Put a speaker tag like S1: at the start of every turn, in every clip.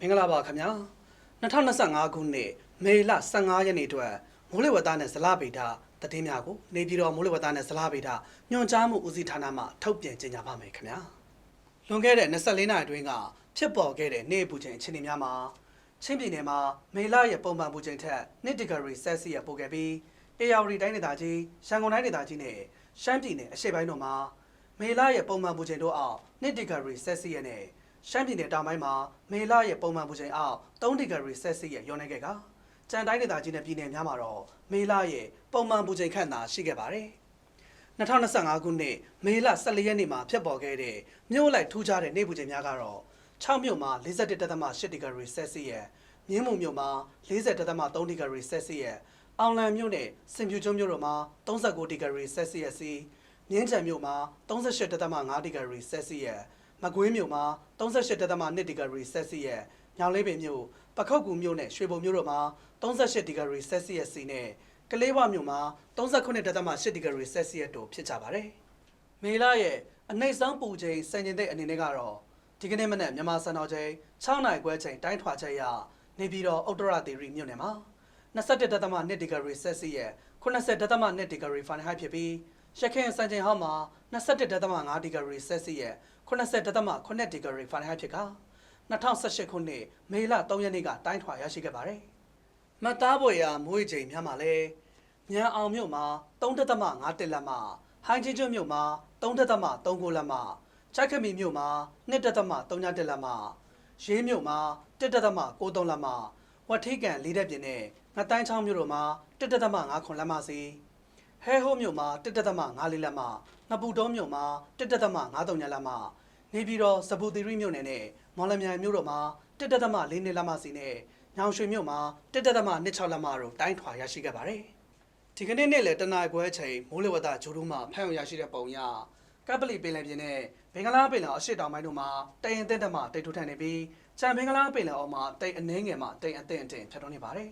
S1: မင်္ဂလာပါခင်ဗျာ2025ခုနှစ်မေလ15ရက်နေ့အတွက်မိုးလေဝသနဲ့ဇလဗေဒသတင်းများကိုနေပြည်တော်မိုးလေဝသနဲ့ဇလဗေဒညွှန်ကြားမှုဦးစီးဌာနမှထုတ်ပြန်ကြေညာပါမယ်ခင်ဗျာလွန်ခဲ့တဲ့24နာရီအတွင်းကဖြစ်ပေါ်ခဲ့တဲ့နေ့ပူချိန်အခြေအနေများမှာချင်းပြည်နယ်မှာမေလရဲ့ပုံမှန်ပူချိန်ထက်1ဒီဂရီဆယ်စီယပ်ပိုခဲ့ပြီးအေရဝတီတိုင်းဒေသကြီးရန်ကုန်တိုင်းဒေသကြီးနဲ့ရှမ်းပြည်နယ်အရှေ့ပိုင်းတို့မှာမေလရဲ့ပုံမှန်ပူချိန်တို့အောက်1ဒီဂရီဆယ်စီယပ်နဲ့ ရှမ်းပြည်နယ်တောင်ပိုင်းမှာမေလရဲ့ပုံမှန်ပူချိန်အောက်3ဒီဂရီဆယ်စီယပ်ရောနေခဲ့ကကြံတိုင်းဒေသကြီးနဲ့ပြည်နယ်များမှာတော့မေလရဲ့ပုံမှန်ပူချိန်ခန့်သာရှိခဲ့ပါတယ်။2025ခုနှစ်မေလ14ရက်နေ့မှာဖြစ်ပေါ်ခဲ့တဲ့မြို့လိုက်ထူးခြားတဲ့နေ့ပူချိန်များကတော့6မြို့မှာ41.8ဒီဂရီဆယ်စီယပ်မြင်းမုံမြို့မှာ40.3ဒီဂရီဆယ်စီယပ်အောင်လံမြို့နဲ့စင်ပြူကျွန်းမြို့တို့မှာ39ဒီဂရီဆယ်စီယပ်စီမြင်းချံမြို့မှာ38.5ဒီဂရီဆယ်စီယပ် မကွေးမြို့မှာ38.2ဒီဂရီဆယ်စီယပ်ညောင်လေးပင်မြို့ပခောက်ကူမြို့နဲ့ရွှေဘုံမြို့တို့မှာ38ဒီဂရီဆယ်စီယပ်စီနဲ့ကလေးဝမြို့မှာ39.8ဒီဂရီဆယ်စီယပ်တို့ဖြစ်ကြပါတယ်။မေလရဲ့အနှိမ့်ဆုံးပူချိန်စံချိန်သိပ်အနေနဲ့ကတော့ဒီကနေ့မနက်မြန်မာစံတော်ချိန်6နာရီခွဲချိန်တိုင်းထွာချက်ရနေပြည်တော်ဥတ္တရဒေရီမြို့နယ်မှာ21.2ဒီဂရီဆယ်စီယပ်80.2ဒီဂရီဖာရန်ဟိုက်ဖြစ်ပြီး ရခိုင်စံချိန်ဟောင်းမှာ21.5ဒီဂရီဆယ်စီယပ်80.8ဒီဂရီဖာရန်ဟိုက်ဖြစ်က2018ခုနှစ်မေလ3ရက်နေ့ကတိုင်းထွာရရှိခဲ့ပါတယ်။မှတ်သားပွဲရာမွေးချိန်များမှာလဲမြန်အောင်မြို့မှာ3.5တက်လက်မှဟိုင်းချင်းကျွန်းမြို့မှာ3.39လက်မှချိုက်ခမီမြို့မှာ2.3တက်လက်မှရေးမြို့မှာ1.93လက်မှဝတ်ထိကန်လေးတက်ပြင်းနဲ့ငတိုင်းချောင်းမြို့တို့မှာ1.5လက်မှစီ ဟဲဟိုးမြို့မှာ1.5လေးလက်မှနပူတောမြို့မှာ1.53လက်မှနေပြည်တော်စပူသီရိမြို့နယ်နဲ့မော်လမြိုင်မြို့တို့မှာ1.4နှစ်လက်မှစီနဲ့ညောင်ရွှေမြို့မှာ1.26လက်မှတို့တိုင်းထွာရရှိခဲ့ပါတယ်ဒီကနေ့နေ့လေတနအခွဲချိန်မိုးလေဝသဂျိုးတို့မှဖမ်းရရှိတဲ့ပုံရကပလီပင်လယ်ပြင်နဲ့ဘင်္ဂလားပင်လယ်အရှေ့တောင်ပိုင်းတို့မှာတရင်တဲ့တက်မှတိတ်ထုတ်ထန်နေပြီးချန်ဘင်္ဂလားပင်လယ်အော်မှာတိတ်အနှင်းငယ်မှတိတ်အသင့်အတင်ဖြတ်ထွန်းနေပါတယ်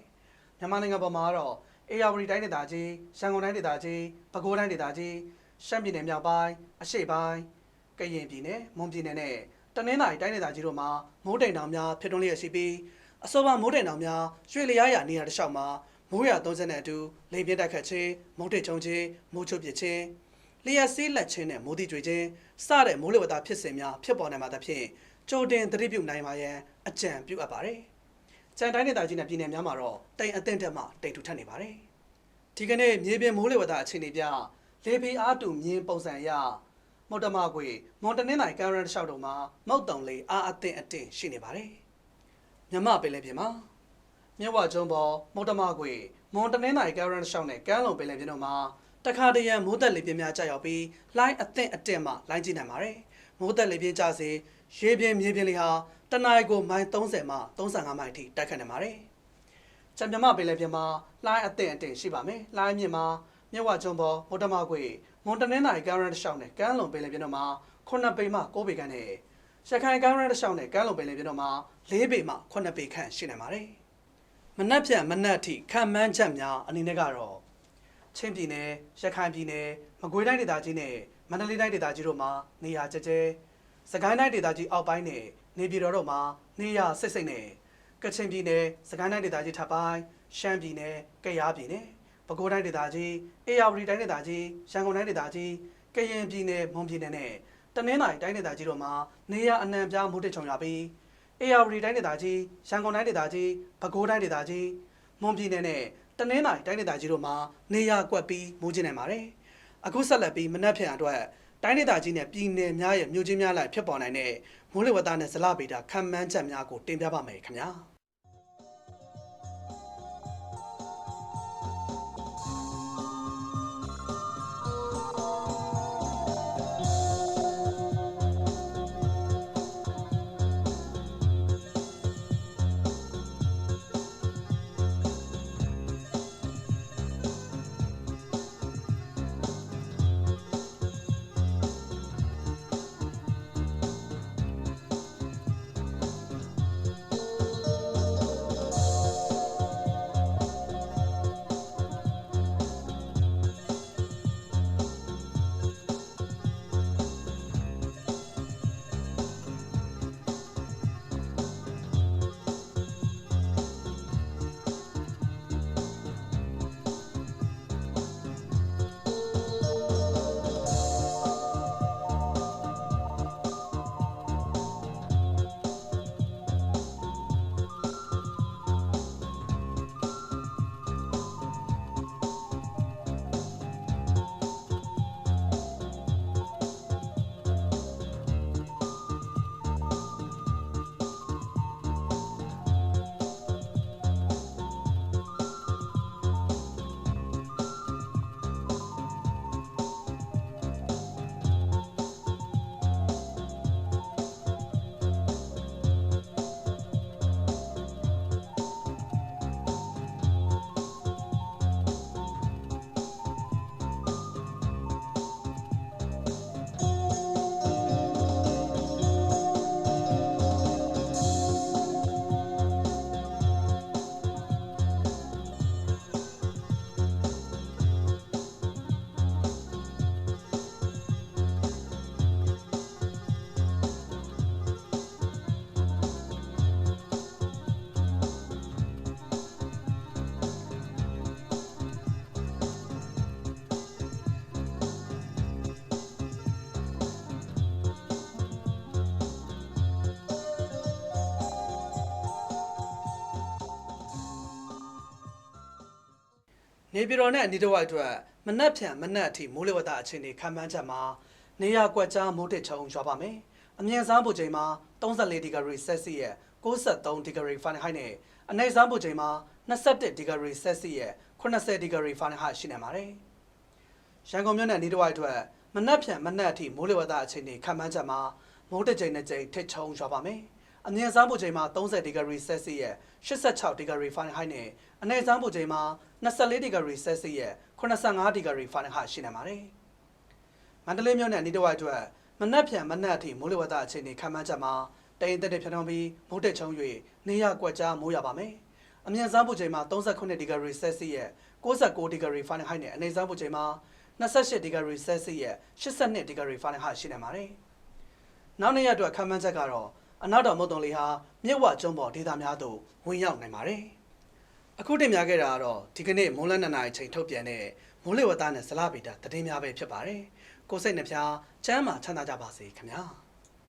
S1: မြန်မာနိုင်ငံပေါ်မှာတော့ အေရဝတီတိုင်းဒေသကြီးရန်ကုန်တိုင်းဒေသကြီးပဲခူးတိုင်းဒေသကြီးရှမ်းပြည်နယ်မြောက်ပိုင်းအရှေ့ပိုင်းကရင်ပြည်နယ်မွန်ပြည်နယ်နဲ့တနင်္သာရီတိုင်းဒေသကြီးတို့မှာမိုးတိမ်တောင်များဖြစ်ထွန်းလျက်ရှိပြီးအဆိုပါမိုးတိမ်တောင်များရွှေလျားရနေရာတစ်လျှောက်မှာမိုးရ30နဲ့အတူလေပြင်းတိုက်ခတ်ခြင်းမုတ်တိတ်ချုံခြင်းမိုးချုပ်ပစ်ခြင်းလျှက်စီးလက်ခြင်းနဲ့မိုးတိကျွေခြင်းစတဲ့မိုးလေဝသဖြစ်စဉ်များဖြစ်ပေါ်နိုင်မှာသဖြင့်ကြိုတင်သတိပြုနိုင်ပါရန်အကြံပြုအပ်ပါတယ်။ ကြံတိုင်းဒေသကြီးနဲ့ပြည်နယ်များမှာတော့တိမ်အသင့်တက်မှတိမ်ထူထပ်နေပါတယ်။ဒီကနေ့မြေပြင်မိုးလေဝသအခြေအနေပြလေပီအားတူမြင်းပုံစံအရမုတ်တမကွေမွန်တနင်္သာရီကမ်းရန်တစ်လျှောက်တို့မှာမုတ်တုံလေးအားအသင့်အတင်ရှိနေပါတယ်။မြမပင်လေပြင်မှာမြဝကျွန်းပေါ်မုတ်တမကွေမွန်တနင်္သာရီကမ်းရန်တစ်လျှောက်နဲ့ကမ်းလုံပင်လေပြင်တို့မှာတခါတရံမိုးသက်လေပြင်းများကြာရောက်ပြီးလိုင်းအသင့်အတင်မှလိုင်းကြည့်နိုင်ပါတယ်။မိုးသက်လေပြင်းကြစေရေပြင်းမြေပြင်းလေးဟာ တနအီကိုမိုင်30မှ35မိုင်အထိတိုက်ခတ်နိုင်ပါတယ်။ချံမြမပင်လေပြင်မှာလိုင်းအသင့်အတင်ရှိပါမယ်။လိုင်းမြင့်မှာမြဝကျွန်းပေါ်မုတ်တမကွေမွန်တနင်္သာရီကမ်းရန်တစ်လျှောက်နဲ့ကမ်းလုံပင်လေပြင်တို့မှာ9ပေမှ9ပေခန့်နဲ့ရခိုင်ကမ်းရန်တစ်လျှောက်နဲ့ကမ်းလုံပင်လေပြင်တို့မှာ4ပေမှ9ပေခန့်ရှိနိုင်ပါတယ်။မနက်ဖြန်မနက်အထိခံမှန်းချက်များအနေနဲ့ကတော့ချင်းပြည်နယ်ရခိုင်ပြည်နယ်မကွေးတိုင်းဒေသကြီးနဲ့မန္တလေးတိုင်းဒေသကြီးတို့မှာနေရာကျကျဲစကိုင်းတိုင်းဒေသကြီးအောက်ပိုင်းနဲ့ နေပြည်တော်တို့မှာနေရာစိတ်စိတ်နဲ့ကချင်ပြည်နယ်စကိုင်းတိုင်းဒေသကြီးထပ်ပိုင်းရှမ်းပြည်နယ်ကယားပြည်နယ်ပဲခူးတိုင်းဒေသကြီးအေရဝတီတိုင်းဒေသကြီးရန်ကုန်တိုင်းဒေသကြီးကရင်ပြည်နယ်မွန်ပြည်နယ်နဲ့တနင်္သာရီတိုင်းဒေသကြီးတို့မှာနေရာအနှံ့ပြားမိုးတက်ချုံရပြီးအေရဝတီတိုင်းဒေသကြီးရန်ကုန်တိုင်းဒေသကြီးပဲခူးတိုင်းဒေသကြီးမွန်ပြည်နယ်နဲ့တနင်္သာရီတိုင်းဒေသကြီးတို့မှာနေရာကွက်ပြီးမိုးကျနေပါတယ်။အခုဆက်လက်ပြီးမနက်ဖြန်အတွက်တိုင်းဒေသကြီးနဲ့ပြည်နယ်များရဲ့မြို့ကြီးများလိုက်ဖြစ်ပေါ်နိုင်တဲ့ မိုးလေဝသနဲ့ဇလဗေဒခံမှန်းချက်များကိုတင်ပြပါမယ်ခင်ဗျာ။ နေပြည်တော်နဲ့အနီးတစ်ဝိုက်အတွက်မနက်ဖြန်မနက်အထိမိုးလေဝသအခြေအနေခန့်မှန်းချက်မှာနေရာကွက်ကြားမိုးတစ်ချုံရွာပါမယ်။အမြင့်ဆုံးပူချိန်မှာ34ဒီဂရီဆယ်စီယပ်63ဒီဂရီဖာရန်ဟိုက်နဲ့အနိမ့်ဆုံးပူချိန်မှာ21ဒီဂရီဆယ်စီယပ်80ဒီဂရီဖာရန်ဟိုက်ရှိနေပါတယ်။ရန်ကုန်မြို့နဲ့အနီးတစ်ဝိုက်အတွက်မနက်ဖြန်မနက်အထိမိုးလေဝသအခြေအနေခန့်မှန်းချက်မှာမိုးတစ်ချိန်နဲ့ချိန်ထစ်ချုံရွာပါမယ်။ အမြင့်ဆုံးပူချိန်မှာ30ဒီဂရီဆယ်စီယပ်86ဒီဂရီဖာရန်ဟိုက်နဲ့အနိမ့်ဆုံးပူချိန်မှာ24ဒီဂရီဆယ်စီယပ်85ဒီဂရီဖာရန်ဟိုက်ရှိနေပါတယ်။မန္တလေးမြို့နဲ့အနီးတစ်ဝိုက်အတွက်မနက်ဖြန်မနက်အထိမိုးလေဝသအခြေအနေခန့်မှန်းချက်မှာတိမ်တက်တဲ့ဖြန့်ထုံးပြီးမိုးတက်ချုံ၍နေရကွက်ကြားမိုးရပါမယ်။အမြင့်ဆုံးပူချိန်မှာ39ဒီဂရီဆယ်စီယပ်69ဒီဂရီဖာရန်ဟိုက်နဲ့အနိမ့်ဆုံးပူချိန်မှာ28ဒီဂရီဆယ်စီယပ်82ဒီဂရီဖာရန်ဟိုက်ရှိနေပါတယ်။နောက်နေ့ရက်အတွက်ခံမှန်းချက်ကတော့ အနောက်တော်မုတ်တုံလေးဟာမြစ်ဝကျွန်းပေါ်ဒေသများသို့ဝင်ရောက်နိုင်ပါတယ်။အခုတင်ပြခဲ့တာကတော့ဒီကနေ့မိုးလန်းနှစ်နာရီချိန်ထုတ်ပြန်တဲ့မိုးလေဝသနဲ့ဇလဗေဒသတင်းများပဲဖြစ်ပါတယ်။ကိုယ်စိတ်နှဖျားချမ်းသာချမ်းသာကြပါစေခင်ဗျာ။